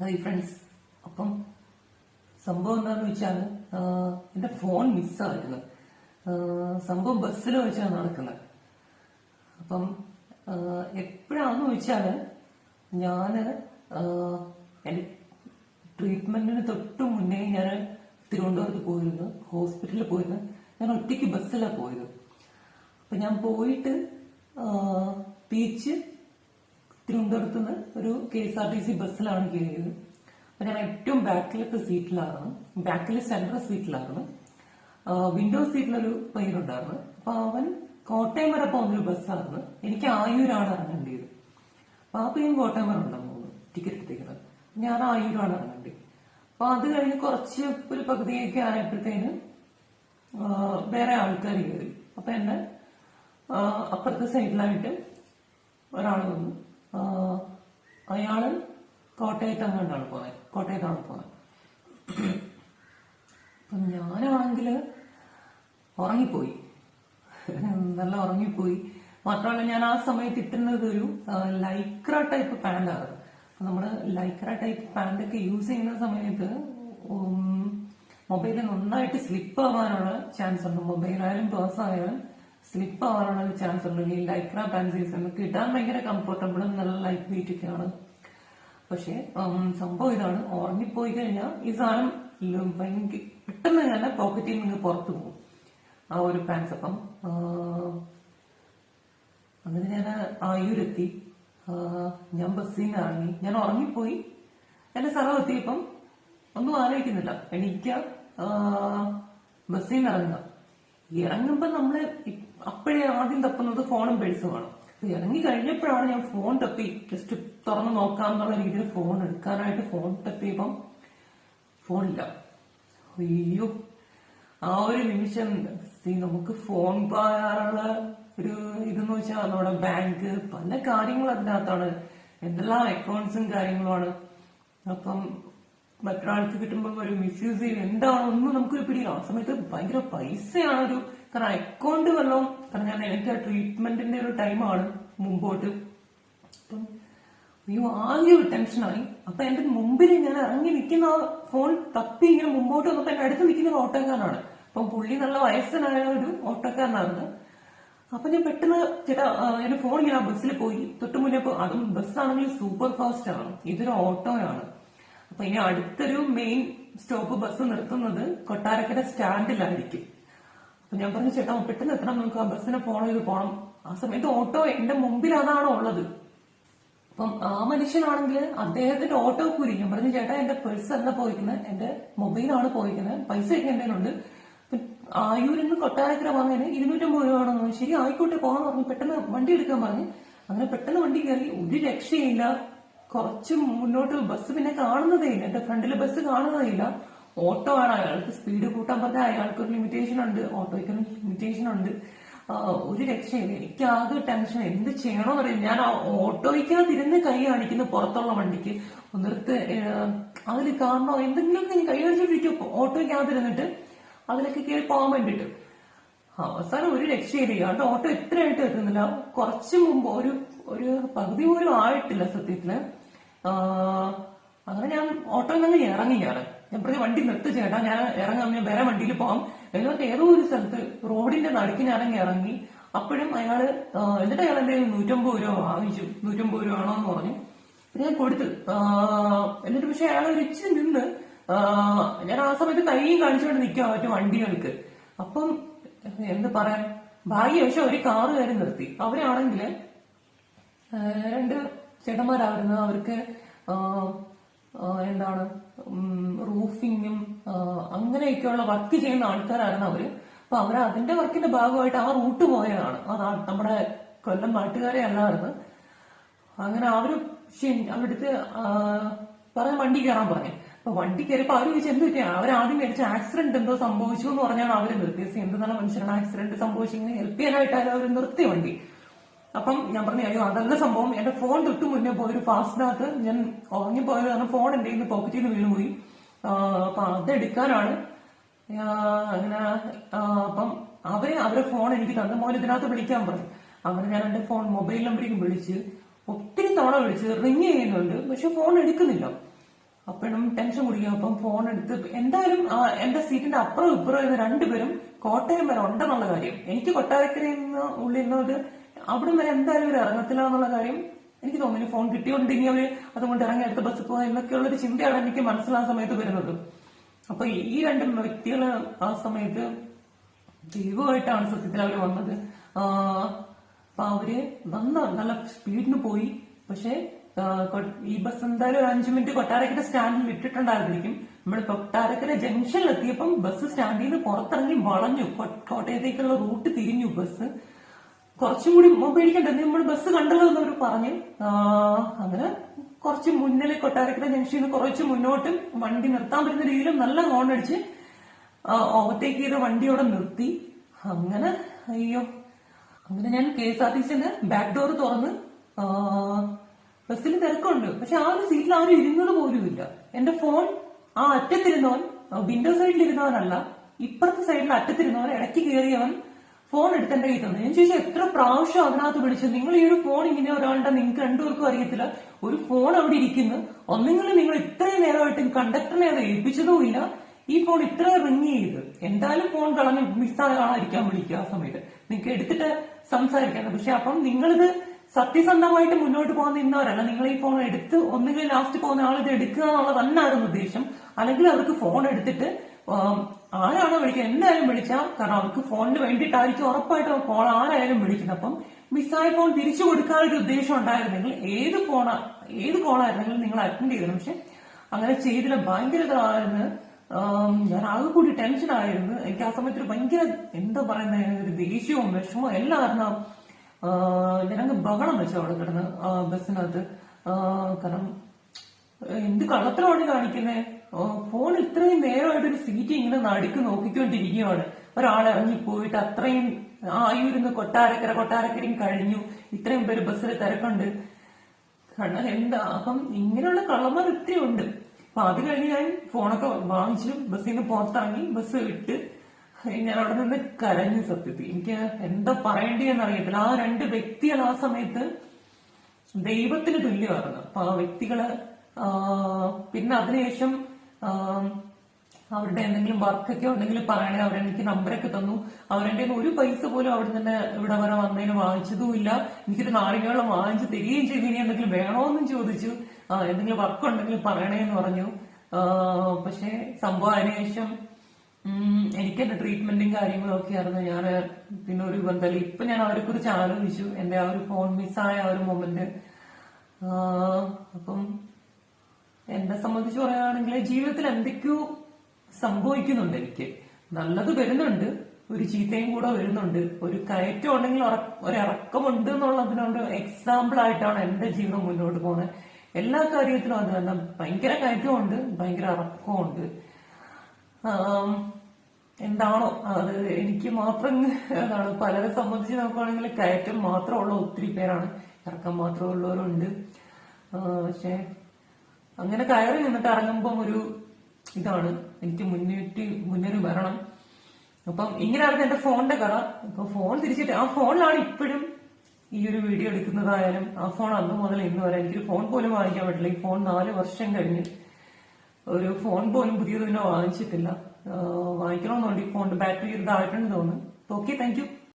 Hi friends അപ്പം സംഭവം എന്താണെന്ന് വെച്ചാൽ എന്റെ ഫോൺ മിസ്സായിരുന്നു. സംഭവം ബസ്സിൽ വെച്ചാണ് നടക്കുന്നത്. അപ്പം എപ്പോഴാന്ന് വെച്ചാൽ ഞാൻ എന്റെ ട്രീറ്റ്മെന്റിന് തൊട്ട് മുന്നേ ഞാൻ തിരുവനന്തപുരത്ത് പോയിരുന്നു ഹോസ്പിറ്റലിൽ പോയിരുന്നു. ഞാൻ ഒറ്റയ്ക്ക് ബസ്സിലാണ് പോയത്. അപ്പൊ ഞാൻ പോയിട്ട് തിരിച്ച് തിരുവനന്തപുരത്ത് നിന്ന് ഒരു K S R T C ബസ്സിലാണ് കയറിയത്. അപ്പൊ ഞാൻ ഏറ്റവും ബാക്കിലത്തെ സീറ്റിലായിരുന്നു ബാക്കിൽ സെൻട്രൽ സീറ്റിലായിരുന്നു വിൻഡോ സീറ്റിലൊരു പയ്യനുണ്ടായിരുന്നു അപ്പൊ അവൻ കോട്ടയം വരെ പോകുന്നൊരു ബസ്സായിരുന്നു എനിക്ക് ആയൂരാണ് ഇറങ്ങേണ്ടത് അപ്പൊ ആ പയ്യൻ കോട്ടയം വരെ ഉണ്ടെന്ന് ടിക്കറ്റ് എടുത്തേക്കുന്നത്. ഞാൻ ആയൂരാണ് ഇറങ്ങേണ്ടത് അപ്പൊ അത് കഴിഞ്ഞ് കുറച്ച് ഒരു പകുതിയൊക്കെ ആയപ്പോഴത്തേന് വേറെ ആൾക്കാർ കയറി. അപ്പൊ എന്നെ അപ്പുറത്തെ സൈഡിലായിട്ട് ഒരാൾ വന്നു. ആ, അയാൾ കോട്ടയത്ത് അങ്ങോട്ടാണ് പോയത് കോട്ടയത്താണ് പോയത് അപ്പം ഞാനാണെങ്കിൽ ഉറങ്ങിപ്പോയി. നല്ല ഉറങ്ങിപ്പോയി. മാത്രമല്ല ഞാൻ ആ സമയത്ത് ഇട്ടുന്നത് ഒരു ലൈക്ര ടൈപ്പ് പാന്റാണ് നമ്മൾ ലൈക്ര ടൈപ്പ് പാന്റൊക്കെ യൂസ് ചെയ്യുന്ന സമയത്ത് മൊബൈൽ നന്നായിട്ട് സ്ലിപ്പ് ആവാനുള്ള ചാൻസ് ഉണ്ട് മൊബൈലായാലും പേഴ്സ് ആയാലും സ്ലിപ്പ് ആവാനുള്ള ഒരു ചാൻസ് ഉണ്ട്. ഈ ലൈക്ര പാൻസീസ് നമുക്ക് കിട്ടാൻ ഭയങ്കര കംഫർട്ടബിളും നല്ല ലൈറ്റ് വെയിറ്റ് ഒക്കെയാണ് പക്ഷെ സംഭവം ഇതാണ്. ഉറങ്ങിപ്പോയി കഴിഞ്ഞാൽ ഈ സാധനം ഭയങ്കര പെട്ടെന്ന് തന്നെ പോക്കറ്റിൽ നിന്ന് പുറത്തു പോകും. ആ ഒരു പാൻസ് അപ്പം. അങ്ങനെ ഞാൻ ആയൂരെത്തി ഞാൻ ബസ്സിൽ നിന്ന് ഇറങ്ങി. ഞാൻ ഉറങ്ങിപ്പോയി. എന്റെ സ്ഥലം എത്തിയപ്പം ഒന്നും ആലോചിക്കുന്നില്ല. എനിക്ക് ബസ്സിൽ നിന്ന് ഇറങ്ങുക. ഇറങ്ങുമ്പോ നമ്മൾ ഇ- അപ്പോഴേ ആദ്യം തപ്പുന്നത് ഫോണും പേഴ്സുമാണ് ഇറങ്ങി കഴിഞ്ഞപ്പോഴാണ് ഞാൻ ഫോൺ തപ്പി. ജസ്റ്റ് തുറന്നു നോക്കാം എന്നുള്ള രീതിയിൽ ഫോൺ എടുക്കാനായിട്ട് ഫോൺ തപ്പിയപ്പം ഫോണില്ല അയ്യോ. ആ ഒരു നിമിഷം നമുക്ക് ഫോൺ പറയാനുള്ള ഒരു ഇതെന്ന് വെച്ചാൽ നമ്മുടെ ബാങ്ക് പല കാര്യങ്ങളും അതിനകത്താണ്. എന്തെല്ലാം അക്കൗണ്ട്സും കാര്യങ്ങളുമാണ്. അപ്പം മറ്റൊരാൾക്ക് കിട്ടുമ്പോൾ ഒരു മിസ്യൂസ് ചെയ്യും എന്താണ് ഒന്നും നമുക്കൊരു പിടിയില്ല. ആ സമയത്ത് ഭയങ്കര പൈസയാണ് ഒരു കാരണം അക്കൗണ്ട് വല്ലതും കാരണം ഞാൻ എനിക്ക് ആ ട്രീറ്റ്മെന്റിന്റെ ഒരു ടൈമാണ് മുമ്പോട്ട്. അപ്പം അയ്യോ ആകെ ഒരു ടെൻഷനായി അപ്പൊ എന്റെ മുമ്പിൽ ഞാൻ ഇറങ്ങി നിൽക്കുന്ന ആ ഫോൺ തപ്പി ഇങ്ങനെ മുമ്പോട്ട് വന്നപ്പോ എന്റെ അടുത്ത് നിൽക്കുന്ന ഒരു ഓട്ടോക്കാരനാണ്. അപ്പം പുള്ളി നല്ല വയസ്സനായ ഒരു ഓട്ടോക്കാരനായിരുന്നു. അപ്പൊ ഞാൻ പെട്ടെന്ന് ചേട്ടാ എന്റെ ഫോൺ ഇങ്ങനെ ആ ബസ്സിൽ പോയി. തൊട്ട് മുന്നേ അതും ബസ്സാണെങ്കിൽ സൂപ്പർ ഫാസ്റ്റ് ആണ്. ഇതൊരു ഓട്ടോയാണ് അപ്പൊ ഇനി അടുത്തൊരു മെയിൻ സ്റ്റോപ്പ് ബസ് നിർത്തുന്നത് കൊട്ടാരക്കര സ്റ്റാൻഡിലായിരിക്കും. അപ്പൊ ഞാൻ പറഞ്ഞു ചേട്ടാ പെട്ടെന്ന് എത്തണം. നമുക്ക് ആ ബസ്സിനെ ഫോളോ ചെയ്ത് പോകണം ആ സമയത്ത് ഓട്ടോ എന്റെ മുമ്പിൽ അതാണ് ഉള്ളത്. അപ്പം ആ മനുഷ്യനാണെങ്കിൽ അദ്ദേഹത്തിന്റെ ഓട്ടോ കൂലി. ഞാൻ പറഞ്ഞു ചേട്ടാ എന്റെ പേഴ്സ് അല്ല പോയിരിക്കുന്നത് എന്റെ മൊബൈലാണ് പോയിരിക്കുന്നത് പൈസ ഒക്കെ എന്റെ ഉണ്ട് ആയൂരിൽ നിന്ന് കൊട്ടാരക്കര വന്നതിന് ഇരുന്നൂറ്റമ്പത് രൂപ ആണെന്ന്. ശരി ആയിക്കോട്ടെ പോകാന്ന് പറഞ്ഞു. പെട്ടെന്ന് വണ്ടി എടുക്കാൻ പറഞ്ഞു. അങ്ങനെ പെട്ടെന്ന് വണ്ടി കയറി ഒരു രക്ഷയില്ല. കുറച്ച് മുന്നോട്ട് ബസ് പിന്നെ കാണുന്നതേ ഇല്ല എന്റെ ഫ്രണ്ടിൽ ബസ് കാണുന്നതേയില്ല. ഓട്ടോ ആണ് അയാൾക്ക് സ്പീഡ് കൂട്ടാൻ പറഞ്ഞാൽ അയാൾക്ക് ഒരു ലിമിറ്റേഷൻ ഉണ്ട്. ഓട്ടോയ്ക്ക് ഒരു ലിമിറ്റേഷൻ ഉണ്ട്. ഒരു രക്ഷയില്ല എനിക്ക് ആകെ ടെൻഷൻ എന്ത് ചെയ്യണമെന്ന് അറിയാം ഞാൻ ആ ഓട്ടോയ്ക്കകത്ത് ഇരുന്ന് കൈ കാണിക്കുന്നു പുറത്തുള്ള വണ്ടിക്ക്. നിർത്ത് അതിൽ കാണണോ? എന്തെങ്കിലും ഞാൻ കൈ കാണിച്ചോണ്ടിരിക്കും. ഓട്ടോയ്ക്ക് ആതിരുന്നിട്ട് അതിലൊക്കെ കയറി പോകാൻ വേണ്ടിട്ട് അവസാനം ഒരു രക്ഷയില്ല ഇയാളുടെ ഓട്ടോ എത്രയായിട്ട് എത്തുന്നില്ല. കുറച്ച് മുമ്പ് ഒരു ഒരു പകുതി പോലും ആയിട്ടില്ല സത്യത്തിൽ. അങ്ങനെ ഞാൻ ഓട്ടോയിൽ നിന്ന് ഇറങ്ങി. ഞാൻ ഞാൻ പറഞ്ഞ വണ്ടി നിർത്തി ചേട്ടാ ഞാൻ ഇറങ്ങാം ഞാൻ വേറെ വണ്ടിയിൽ പോകാം എന്നിട്ട് ഏതോ ഒരു സ്ഥലത്ത് റോഡിന്റെ നടുക്ക് ഞാൻ അങ്ങ് ഇറങ്ങി. അപ്പോഴും അയാൾ എന്നിട്ട് അയാൾ കയ്യിൽ നൂറ്റമ്പത് രൂപ വാങ്ങിച്ചു. നൂറ്റമ്പത് രൂപ ആണോ എന്ന് പറഞ്ഞു ഞാൻ കൊടുത്തു. എന്നിട്ട് പക്ഷെ അയാൾ ഒരു ഇച്ചിരി നിന്ന് ഞാൻ ആ സമയത്ത് കൈയും കാണിച്ചുകൊണ്ട് നിൽക്കാൻ മറ്റു വണ്ടികൾക്ക്. അപ്പം എന്ത് പറയാൻ? ഭാഗ്യവശം ഒരു കാറ് കയറി നിർത്തി. അവരാണെങ്കിൽ രണ്ട് ചേട്ടന്മാരായിരുന്നു. അവർക്ക് എന്താണ് റൂഫിങ്ങും അങ്ങനെയൊക്കെയുള്ള വർക്ക് ചെയ്യുന്ന ആൾക്കാരായിരുന്നു അവർ. അപ്പൊ അവർ അതിന്റെ വർക്കിന്റെ ഭാഗമായിട്ട് ആ റൂട്ട് പോയതാണ്. അത് ആ നമ്മുടെ കൊല്ലം നാട്ടുകാരെ അല്ലായിരുന്നു. അങ്ങനെ അവർ അവിടുത്തെ പറയാൻ വണ്ടി കയറാൻ പറഞ്ഞു. അപ്പൊ വണ്ടി കയറിയപ്പോ അവർ ചോദിച്ചു എന്ത് പറ്റിയാ? അവരാദ്യം മേടിച്ച ആക്സിഡന്റ് എന്തോ സംഭവിച്ചു എന്ന് പറഞ്ഞാണ് അവർ നിർത്തിയത്. എന്ത് നല്ല മനുഷ്യരാണ് ആക്സിഡന്റ് സംഭവിച്ചു ഇങ്ങനെ ഹെൽപ്പ് ചെയ്യാനായിട്ടാണ് അവർ നിർത്തിയ വണ്ടി. അപ്പം ഞാൻ പറഞ്ഞു അയ്യോ അതല്ല സംഭവം. എന്റെ ഫോൺ തൊട്ട് മുന്നേ പോയി ഒരു ഫാസ്റ്റിനകത്ത് ഞാൻ ഉറങ്ങിപ്പോയത് കാരണം ഫോൺ എന്റെ കയ്യിൽ പോക്കറ്റിൽ നിന്ന് വീണുപോയി അപ്പൊ അതെടുക്കാനാണ് അങ്ങനെ അപ്പം അവർ അവരെ ഫോൺ എനിക്ക് തന്ന മോൻ ഇതിനകത്ത് വിളിക്കാൻ പറഞ്ഞു. അങ്ങനെ ഞാൻ എന്റെ ഫോൺ മൊബൈൽ നമ്പറിലേക്ക് വിളിച്ച് ഒത്തിരി തവണ വിളിച്ച് റിങ് ചെയ്യുന്നുണ്ട്. പക്ഷെ ഫോൺ എടുക്കുന്നില്ല. അപ്പോഴും ടെൻഷൻ കുടിക്കും അപ്പം ഫോൺ എടുത്ത് എന്തായാലും എന്റെ സീറ്റിന്റെ അപ്പുറം ഇപ്പുറം ഇരുന്ന് രണ്ടുപേരും കോട്ടയം വരെ ഉണ്ടെന്നുള്ള കാര്യം. എനിക്ക് കൊട്ടാരക്കരയിൽ നിന്ന് ഉള്ളിൽ നിന്നത് അവിടം വരെ എന്തായാലും ഇവർ ഇറങ്ങത്തില്ല എന്നുള്ള കാര്യം എനിക്ക് തോന്നുന്നു. ഫോൺ കിട്ടിയോണ്ട് അവർ അതുകൊണ്ട് ഇറങ്ങി അടുത്ത ബസ് പോകാൻ എന്നൊക്കെയുള്ള ഒരു ചിന്തയാണ് എനിക്ക് മനസ്സിലാ സമയത്ത് വരുന്നത്. അപ്പൊ ഈ രണ്ട് വ്യക്തികൾ ആ സമയത്ത് ദൈവമായിട്ടാണ് സത്യത്തിൽ അവർ വന്നത്. അപ്പൊ അവർ വന്ന നല്ല സ്പീഡിന് പോയി. പക്ഷെ ഈ ബസ് എന്തായാലും ഒരു അഞ്ചു മിനിറ്റ് കൊട്ടാരക്കര സ്റ്റാൻഡിൽ ഇട്ടിട്ടുണ്ടായിരുന്നിരിക്കും നമ്മൾ കൊട്ടാരക്കര ജംഗ്ഷനിൽ എത്തിയപ്പം ബസ് സ്റ്റാൻഡിൽ നിന്ന് പുറത്തിറങ്ങി വളഞ്ഞു. കോട്ടയത്തേക്കുള്ള റൂട്ട് തിരിഞ്ഞു ബസ് കുറച്ചും കൂടി പേടിക്കണ്ട നമ്മൾ ബസ് കണ്ടല്ലോ എന്നവർ പറഞ്ഞു. അങ്ങനെ കുറച്ച് മുന്നിൽ കൊട്ടാരക്കര നിന്ന് കുറച്ച് മുന്നോട്ടും വണ്ടി നിർത്താൻ പറ്റുന്ന രീതിയിലും നല്ല ഹോൺ അടിച്ച് ഓവർടേക്ക് ചെയ്ത വണ്ടി അവിടെ നിർത്തി. അങ്ങനെ അയ്യോ. അങ്ങനെ ഞാൻ കെ എസ് ആർ ടി സിന്റെ ബാക്ക് ഡോർ തുറന്ന് ബസ്സിൽ തിരക്കുണ്ട്. പക്ഷെ ആ ഒരു സീറ്റിൽ ആരും ഇരുന്നത് പോലുമില്ല എന്റെ ഫോൺ ആ അറ്റത്തിരുന്നവൻ വിൻഡോ സൈഡിൽ ഇരുന്നവനല്ല ഇപ്പുറത്തെ സൈഡിൽ അറ്റത്തിരുന്നവൻ ഇടയ്ക്ക് കയറിയവൻ ഫോൺ എടുത്ത് എന്റെ കയ്യിൽ തന്നെ ഞാൻ ചോദിച്ചു എത്ര പ്രാവശ്യം അതിനകത്ത് വിളിച്ചു? നിങ്ങൾ ഈ ഒരു ഫോൺ ഇങ്ങനെ ഒരാളുടെ നിങ്ങൾക്ക് രണ്ടുപേർക്കും അറിയത്തില്ല. ഒരു ഫോൺ അവിടെ ഇരിക്കുന്നു. ഒന്നെങ്കിൽ നിങ്ങൾ ഇത്രയും നേരമായിട്ട് കണ്ടക്ടറിനെ അത് ഏൽപ്പിച്ചതും ഇല്ല. ഈ ഫോൺ ഇത്ര റിങ് ചെയ്ത്. എന്തായാലും ഫോൺ കളഞ്ഞ് മിസ്സായ ആളായിരിക്കാൻ വിളിക്കുക ആ സമയത്ത്. നിങ്ങൾക്ക് എടുത്തിട്ട് സംസാരിക്കണം പക്ഷെ അപ്പം നിങ്ങളിത് സത്യസന്ധമായിട്ട് മുന്നോട്ട് പോകാൻ നിന്നവരല്ല. നിങ്ങൾ ഈ ഫോൺ എടുത്ത് ഒന്നുകിൽ ലാസ്റ്റ് പോകുന്ന ആൾ ഇത് എടുക്കുക എന്നുള്ളതല്ലായിരുന്നു ഉദ്ദേശം. അല്ലെങ്കിൽ അവർക്ക് ഫോൺ എടുത്തിട്ട് ആരാണോ വിളിക്കുക എന്തായാലും വിളിച്ചാൽ കാരണം അവർക്ക് ഫോണിന് വേണ്ടിയിട്ടായിരിക്കും ഉറപ്പായിട്ടും കോൾ ആരായാലും വിളിക്കുന്നത്. അപ്പം മിസ്സായ ഫോൺ തിരിച്ചു കൊടുക്കാനൊരു ഉദ്ദേശം ഉണ്ടായിരുന്നെങ്കിൽ ഏത് ഫോണാ ഏത് കോളായിരുന്നെങ്കിലും നിങ്ങൾ അറ്റൻഡ് ചെയ്തത് പക്ഷെ അങ്ങനെ ചെയ്തില്ല. ഭയങ്കര ഇതായിരുന്നു. ഞാൻ ആകെ കൂടി ടെൻഷൻ ആയിരുന്നു. എനിക്ക് ആ സമയത്ത് ഭയങ്കര എന്താ പറയുന്ന ഒരു ദേഷ്യവും വിഷമവും എല്ലാം ആയിരുന്നു. ഞാനങ്ങ് ബഹളം വെച്ചു അവിടെ കിടന്ന് ബസ്സിനകത്ത് കാരണം എന്ത് കള്ളത്തരമാണ് കാണിക്കുന്നത് ഫോൺ ഇത്രയും നേരമായിട്ട് ഒരു സീറ്റ് ഇങ്ങനെ നടുക്ക് നോക്കിക്കൊണ്ടിരിക്കുകയാണ്. ഒരാൾ ഇറങ്ങി പോയിട്ട് അത്രയും ആയൂരുന്ന് കൊട്ടാരക്കര കൊട്ടാരക്കരയും കഴിഞ്ഞു. ഇത്രയും പേര് ബസ്സിൽ തിരക്കുണ്ട്. കാരണം എന്താ? അപ്പം ഇങ്ങനെയുള്ള കള്ളന്മാർ ഒത്തിരി ഉണ്ട്. അപ്പൊ അത് കഴിഞ്ഞ് ഞാൻ ഫോണൊക്കെ വാങ്ങിച്ചു ബസ്സിൽ നിന്ന് പുറത്തിറങ്ങി ബസ് വിട്ട് ഞാൻ അവിടെ നിന്ന് കരഞ്ഞു സത്യത്തിൽ. എനിക്ക് എന്താ പറയേണ്ടതെന്ന് അറിയത്തില്ല. ആ രണ്ട് വ്യക്തികൾ ആ സമയത്ത് ദൈവത്തിന് തുല്യമായിരുന്നു. അപ്പൊ ആ വ്യക്തികൾ പിന്നെ അതിനുശേഷം അവരുടെ എന്തെങ്കിലും വർക്കൊക്കെ ഉണ്ടെങ്കിൽ പറയണേ അവരെനിക്ക് നമ്പറൊക്കെ തന്നു. കയ്യിൽ ഒരു പൈസ പോലും അവിടെ നിന്ന് ഇവിടെ വരെ വന്നതിന് വാങ്ങിച്ചതും ഇല്ല എനിക്കൊരു നാളികയോളം വാങ്ങിച്ചു തരികയും ചെയ്തു. ഇനി എന്തെങ്കിലും വേണോന്നും ചോദിച്ചു. എന്തെങ്കിലും വർക്ക് ഉണ്ടെങ്കിൽ പറയണേ എന്ന് പറഞ്ഞു പക്ഷെ സംഭവം അതിനുശേഷം എനിക്ക് എന്റെ ട്രീറ്റ്മെന്റും കാര്യങ്ങളും ഒക്കെ ആയിരുന്നു. ഞാൻ പിന്നെ ഒരു ബന്ധമില്ല. ഇപ്പൊ ഞാൻ അവരെ കുറിച്ച് ആലോചിച്ചു. എന്റെ ആ ഒരു ഫോൺ മിസ്സായ ആ ഒരു മൊമെന്റ് അപ്പം എന്നെ സംബന്ധിച്ച് പറയുകയാണെങ്കിൽ ജീവിതത്തിൽ എന്തൊക്കെയോ സംഭവിക്കുന്നുണ്ട് എനിക്ക്. നല്ലത് വരുന്നുണ്ട്. ഒരു ചീത്തയും കൂടെ വരുന്നുണ്ട്. ഒരു കയറ്റം ഉണ്ടെങ്കിൽ ഒരിറക്കമുണ്ട് എന്നുള്ളതിനോട് എക്സാമ്പിൾ ആയിട്ടാണ് എന്റെ ജീവിതം മുന്നോട്ട് പോകുന്നത് എല്ലാ കാര്യത്തിലും അത് തന്നെ. ഭയങ്കര കയറ്റമുണ്ട് ഭയങ്കര ഇറക്കമുണ്ട് എന്താണോ അത് എനിക്ക് മാത്രം എന്താണ് പലരെ സംബന്ധിച്ച് നോക്കുകയാണെങ്കിൽ കയറ്റം മാത്രമുള്ള ഒത്തിരി പേരാണ്. ഇറക്കം മാത്രമുള്ളവരുണ്ട്. പക്ഷെ അങ്ങനെ കയറി നിന്നിട്ട് ഇറങ്ങുമ്പം ഒരു ഇതാണ്. എനിക്ക് മുന്നിട്ട് മുന്നൊരു വരണം. അപ്പം ഇങ്ങനെയായിരുന്നു എന്റെ ഫോണിന്റെ കഥ. അപ്പൊ ഫോൺ തിരിച്ചിട്ട് ആ ഫോണിലാണ് ഇപ്പോഴും ഈ ഒരു വീഡിയോ എടുക്കുന്നതായാലും ആ ഫോൺ അന്ന് മുതൽ ഇന്ന് വരെ എനിക്കൊരു ഫോൺ പോലും വാങ്ങിക്കാൻ പറ്റില്ല. ഈ ഫോൺ നാല് വർഷം കഴിഞ്ഞ് ഒരു ഫോൺ പോലും പുതിയത് വാങ്ങിച്ചിട്ടില്ല. വാങ്ങിക്കണമെന്നുണ്ട് ഈ ഫോണിന്റെ ബാറ്ററി ഇതായിട്ടുണ്ട് തോന്നുന്നു. Okay thank you.